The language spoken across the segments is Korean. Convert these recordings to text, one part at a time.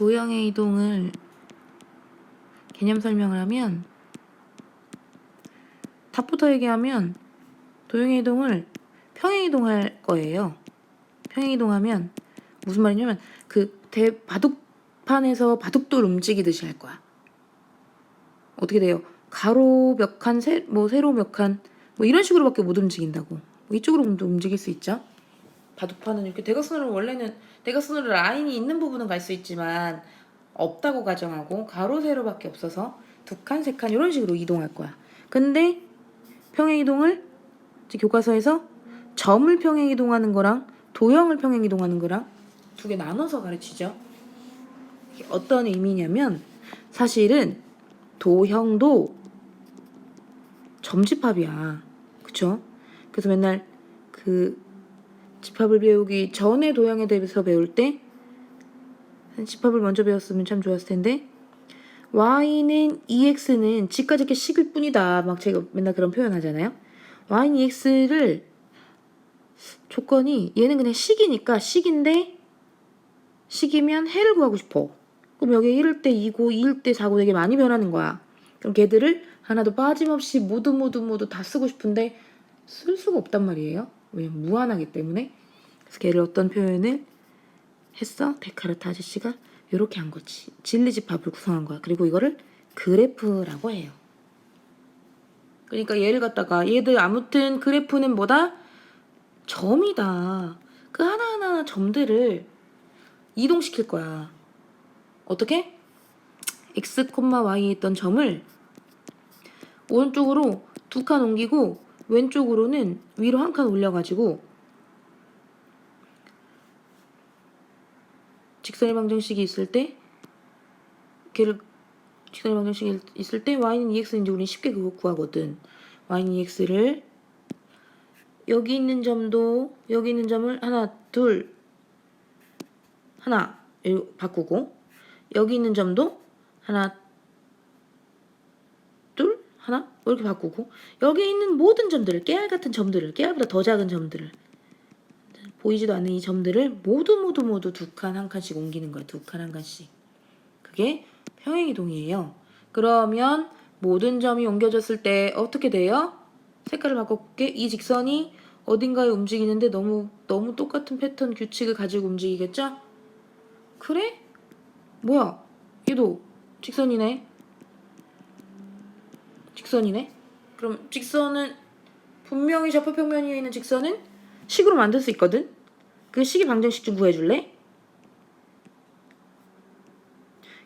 도형의 이동을 개념 설명을 하면 답부터 얘기하면 도형의 이동을 평행 이동할 거예요. 평행 이동하면 무슨 말이냐면 그 대 바둑판에서 바둑돌 움직이듯이 할 거야. 어떻게 돼요? 가로 몇 칸, 세, 뭐 세로 몇 칸, 뭐 이런 식으로밖에 못 움직인다고. 뭐 이쪽으로 도 움직일 수 있죠. 바둑판은 이렇게 대각선으로 원래는 대각선으로 라인이 있는 부분은 갈 수 있지만 없다고 가정하고 가로 세로밖에 없어서 두 칸, 세 칸 이런 식으로 이동할 거야. 근데 평행 이동을 교과서에서 점을 평행 이동하는 거랑 도형을 평행 이동하는 거랑 두 개 나눠서 가르치죠. 어떤 의미냐면 사실은 도형도 점집합이야. 그쵸? 그래서 맨날 그 집합을 배우기 전에 도형에 대해서 배울 때 집합을 먼저 배웠으면 참 좋았을 텐데 y는 ex는 지까지 게 식일 뿐이다. 막 제가 맨날 그런 표현 하잖아요. y는 ex를 조건이 얘는 그냥 식이니까 식인데 식이면 해를 구하고 싶어. 그럼 여기 1일 때 2고 2일 때 4고 되게 많이 변하는 거야. 그럼 걔들을 하나도 빠짐없이 모두 모두 모두 다 쓰고 싶은데 쓸 수가 없단 말이에요. 왜냐면 무한하기 때문에. 그래서 걔를 어떤 표현을 했어? 데카르트 아저씨가 이렇게 한 거지. 진리집합을 구성한 거야. 그리고 이거를 그래프라고 해요. 그러니까 얘를 갖다가 얘들 아무튼 그래프는 뭐다? 점이다. 그 하나하나 점들을 이동시킬 거야. 어떻게? x, y에 있던 점을 오른쪽으로 두 칸 옮기고 왼쪽으로는 위로 한 칸 올려가지고 직선의 방정식이 있을 때 걔를 직선의 방정식이 있을 때 y는 2x인지 우리는 쉽게 그거 구하거든. y는 2x를 여기 있는 점도 여기 있는 점을 하나 둘 하나 바꾸고 여기 있는 점도 하나 둘 하나 이렇게 바꾸고 여기 있는 모든 점들을 깨알 같은 점들을 깨알보다 더 작은 점들을 보이지도 않는 이 점들을 모두 모두 모두 두 칸 한 칸씩 옮기는 거야 두칸 한 칸씩 그게 평행 이동이에요 그러면 모든 점이 옮겨졌을 때 어떻게 돼요? 색깔을 바꿔볼게 이 직선이 어딘가에 움직이는데 너무 너무 똑같은 패턴 규칙을 가지고 움직이겠죠? 그래? 뭐야? 얘도 직선이네. 직선이네. 그럼 직선은 분명히 좌표평면 위에 있는 직선은 식으로 만들 수 있거든. 그 식의 방정식 좀 구해줄래?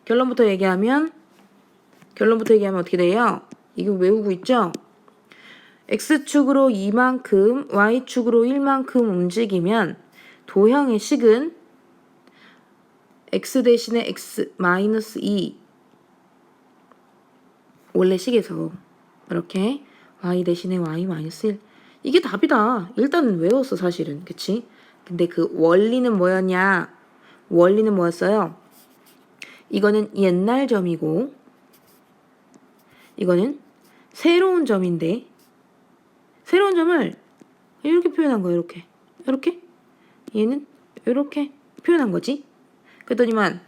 결론부터 얘기하면 결론부터 얘기하면 어떻게 돼요? 이거 외우고 있죠? x축으로 2만큼, y축으로 1만큼 움직이면 도형의 식은 x 대신에 x 마이너스 2 원래 식에서 이렇게 y 대신에 y 마이너스 1 이게 답이다. 일단은 외웠어 사실은 그치? 근데 그 원리는 뭐였냐? 원리는 뭐였어요? 이거는 옛날 점이고 이거는 새로운 점인데 새로운 점을 이렇게 표현한 거예요. 이렇게 이렇게 얘는 이렇게 표현한 거지. 그랬더니만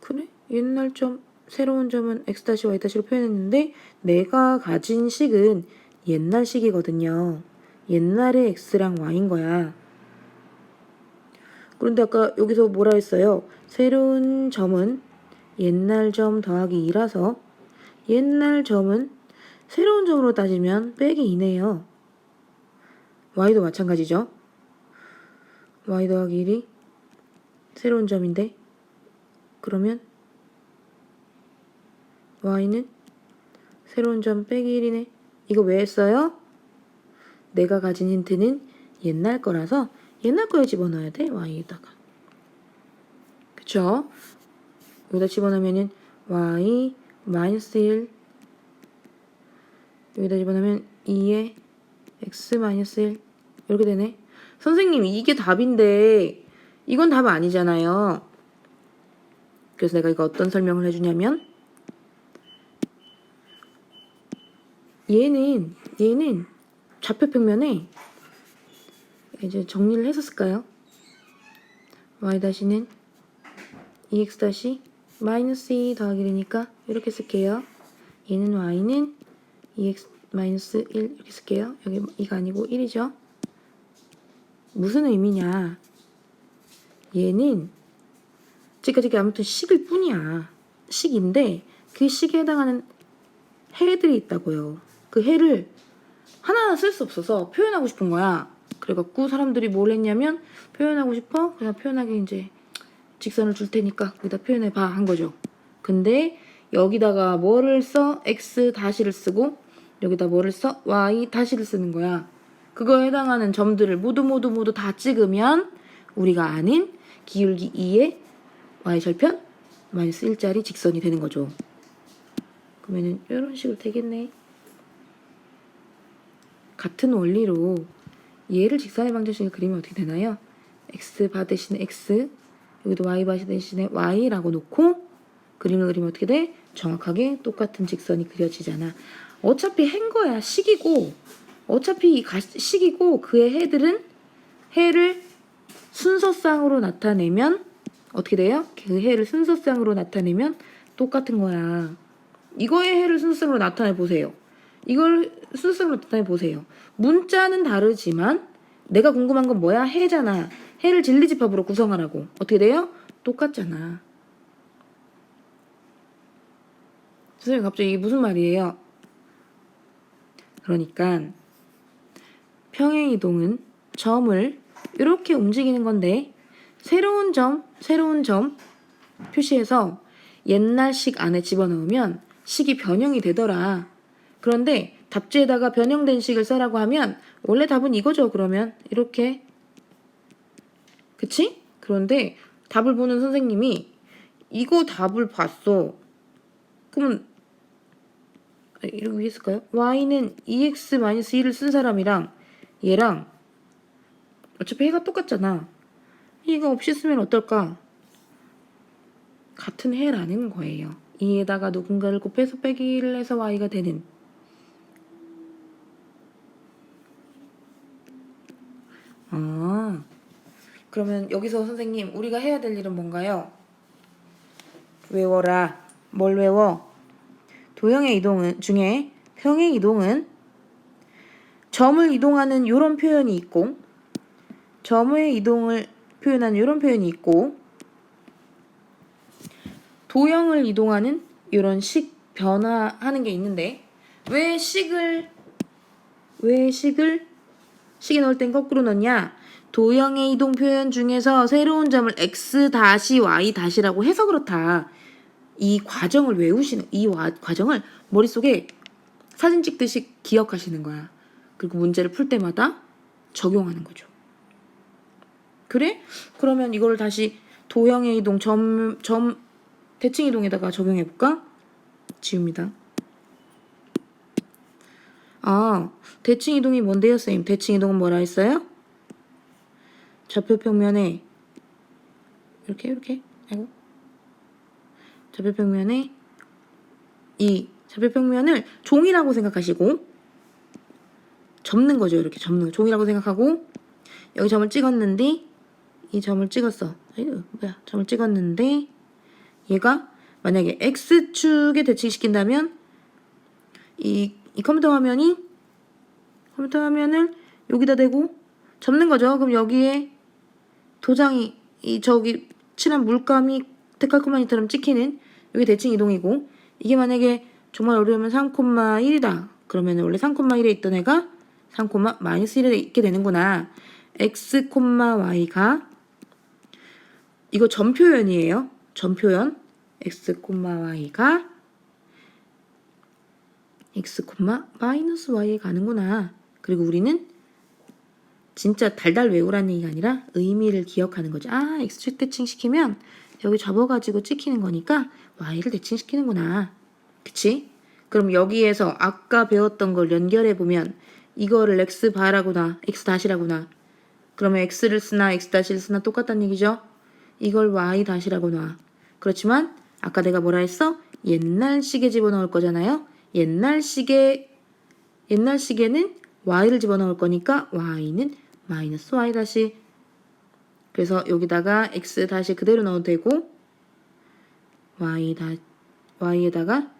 그래 옛날 점 새로운 점은 x 다시 y 다시로 표현했는데 내가 가진 식은 옛날 식이거든요. 옛날의 x랑 y인 거야. 그런데 아까 여기서 뭐라 했어요? 새로운 점은 옛날 점 더하기 2라서 옛날 점은 새로운 점으로 따지면 빼기 2네요. y도 마찬가지죠. y 더하기 1이 새로운 점인데 그러면 y는 새로운 점 빼기 1이네. 이거 왜 했어요? 내가 가진 힌트는 옛날 거라서 옛날 거에 집어넣어야 돼. y에다가. 그쵸? 여기다 집어넣으면은 y 마이너스 1 여기다 집어넣으면 2에 x 마이너스 1 이렇게 되네. 선생님 이게 답인데 이건 답 아니잖아요. 그래서 내가 이거 어떤 설명을 해주냐면 얘는 얘는 좌표 평면에 이제 정리를 했었을까요? y 다시는 2x 다시 마이너스 2 더하기 1이니까 이렇게 쓸게요. 얘는 y는 2x 마이너스 1 이렇게 쓸게요. 여기 2가 아니고 1이죠. 무슨 의미냐? 얘는 지금까지 아무튼 식일 뿐이야. 식인데 그 식에 해당하는 해들이 있다고요. 그 해를 하나하나 쓸 수 없어서 표현하고 싶은 거야. 그래갖고 사람들이 뭘 했냐면 표현하고 싶어? 그냥 표현하기 이제 직선을 줄 테니까 거기다 표현해봐 한 거죠. 근데 여기다가 뭐를 써? x 다시를 쓰고 여기다 뭐를 써? y 다시를 쓰는 거야. 그거에 해당하는 점들을 모두 모두 모두 다 찍으면 우리가 아는 기울기 2의 y 절편 마이너스 1짜리 직선이 되는 거죠. 그러면은 이런 식으로 되겠네. 같은 원리로 얘를 직선의 방정식을 그리면 어떻게 되나요? x 바 대신에 x 여기도 y 바 대신에 y라고 놓고 그림을 그리면 어떻게 돼? 정확하게 똑같은 직선이 그려지잖아. 어차피 한 거야. 식이고 어차피 이 가- 식이고 그의 해들은 해를 순서상으로 나타내면 어떻게 돼요? 그 해를 순서상으로 나타내면 똑같은 거야. 이거의 해를 순서상으로 나타내 보세요. 이걸 순서상으로 나타내 보세요. 문자는 다르지만 내가 궁금한 건 뭐야? 해잖아. 해를 진리집합으로 구성하라고. 어떻게 돼요? 똑같잖아. 선생님 갑자기 이게 무슨 말이에요? 그러니까 평행 이동은 점을 이렇게 움직이는 건데 새로운 점, 새로운 점 표시해서 옛날 식 안에 집어넣으면 식이 변형이 되더라. 그런데 답지에다가 변형된 식을 써라고 하면 원래 답은 이거죠. 그러면 이렇게 그치? 그런데 답을 보는 선생님이 이거 답을 봤어. 그러면 아, 이렇게 했을까요? y는 2x-1을 쓴 사람이랑 얘랑 어차피 해가 똑같잖아. 이거 없이 쓰면 어떨까? 같은 해라는 거예요. 2에다가 누군가를 곱해서 빼기를 해서 y가 되는 아 그러면 여기서 선생님 우리가 해야 될 일은 뭔가요? 외워라. 뭘 외워? 도형의 이동은 중에 평행 이동은 점을 이동하는 이런 표현이 있고 점의 이동을 표현하는 이런 표현이 있고 도형을 이동하는 이런 식 변화하는 게 있는데 왜 식을 왜 식을 식에 넣을 땐 거꾸로 넣냐? 도형의 이동 표현 중에서 새로운 점을 x 다시 y 다시라고 해서 그렇다. 이 과정을 외우시는 이 와- 과정을 머릿속에 사진 찍듯이 기억하시는 거야. 그리고 문제를 풀 때마다 적용하는 거죠. 그래? 그러면 이거를 다시 도형의 이동 점, 점 대칭 이동에다가 적용해 볼까? 지웁니다. 아, 대칭 이동이 뭔데요, 선생님? 대칭 이동은 뭐라 했어요? 좌표 평면에 이렇게 이렇게 아이고 좌표 평면에 이 좌표 평면을 종이라고 생각하시고 접는 거죠. 이렇게 접는 거. 종이라고 생각하고 여기 점을 찍었는데 이 점을 찍었어. 아이고 뭐야? 점을 찍었는데 얘가 만약에 x축에 대칭시킨다면 이, 이 컴퓨터 화면이 컴퓨터 화면을 여기다 대고 접는 거죠. 그럼 여기에 도장이 이 저기 칠한 물감이 데칼 코마니처럼 찍히는 여기 대칭 이동이고 이게 만약에 정말 어려우면 3,1이다. 그러면 원래 3,1에 있던 애가 3, 마이너스 1에 있게 되는구나. x, y가 이거 점 표현이에요. 점 표현. x, y가 x, y에 가는구나. 그리고 우리는 진짜 달달 외우라는 얘기가 아니라 의미를 기억하는 거죠. 아, x축 대칭 시키면 여기 접어가지고 찍히는 거니까 y를 대칭시키는구나. 그치? 그럼 여기에서 아까 배웠던 걸 연결해 보면 이거를 x 바라구나, x 다시라구나. 그러면 x를 쓰나 x 다시를 쓰나 똑같다는 얘기죠. 이걸 y 다시라고 놔. 그렇지만 아까 내가 뭐라 했어? 옛날 시계 집어넣을 거잖아요. 옛날 시계 옛날 시계는 y를 집어넣을 거니까 y는 마이너스 y 다시 그래서 여기다가 x 다시 그대로 넣어도 되고 y 다 y에다가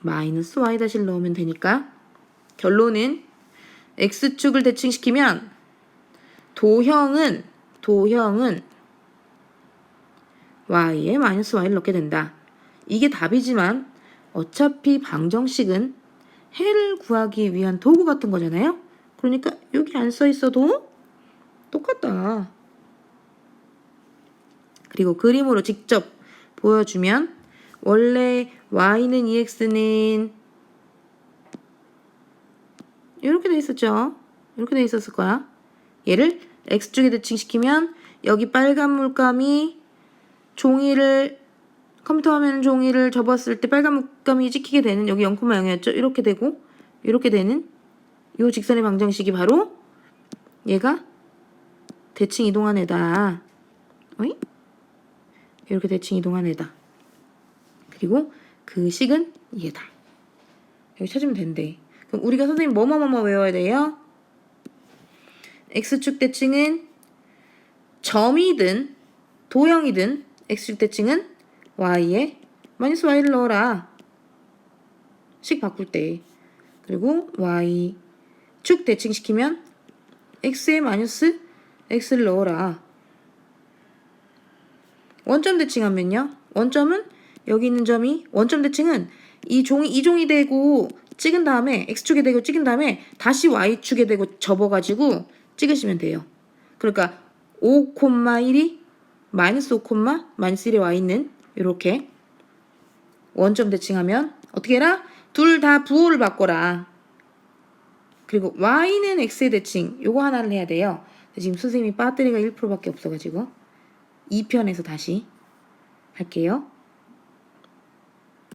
마이너스 y 다시를 넣으면 되니까 결론은 x축을 대칭시키면 도형은 도형은 y에 마이너스 y를 넣게 된다. 이게 답이지만 어차피 방정식은 해를 구하기 위한 도구 같은 거잖아요. 그러니까 여기 안 써 있어도 똑같다. 그리고 그림으로 직접 보여주면 원래 y는 ex는 이렇게 돼 있었죠. 이렇게 돼 있었을 거야. 얘를 x축에 대칭시키면 여기 빨간 물감이 종이를 컴퓨터 화면 종이를 접었을 때 빨간 물감이 찍히게 되는 여기 0,0이었죠. 이렇게 되고 이렇게 되는 요 직선의 방정식이 바로 얘가 대칭 이동한 애다. 어이? 이렇게 대칭 이동한 애다. 그리고 그 식은 얘다. 여기 찾으면 된대. 그럼 우리가 선생님 뭐뭐뭐뭐 외워야 돼요? x축 대칭은 점이든 도형이든 x축 대칭은 y에 마이너스 y를 넣어라. 식 바꿀 때. 그리고 y 축 대칭시키면 x에 마이너스 x를 넣어라. 원점 대칭하면요. 원점은 여기 있는 점이 원점 대칭은 이 종이 이 종이 되고 찍은 다음에 x축에 대고 찍은 다음에 다시 y축에 대고 접어가지고 찍으시면 돼요. 그러니까 5,1이 마이너스 5, 마이너스 1에 와 있는 이렇게 원점 대칭하면 어떻게 해라? 둘 다 부호를 바꿔라. 그리고 y는 x의 대칭 요거 하나를 해야 돼요. 지금 선생님이 배터리가 1%밖에 없어가지고 2편에서 다시 할게요.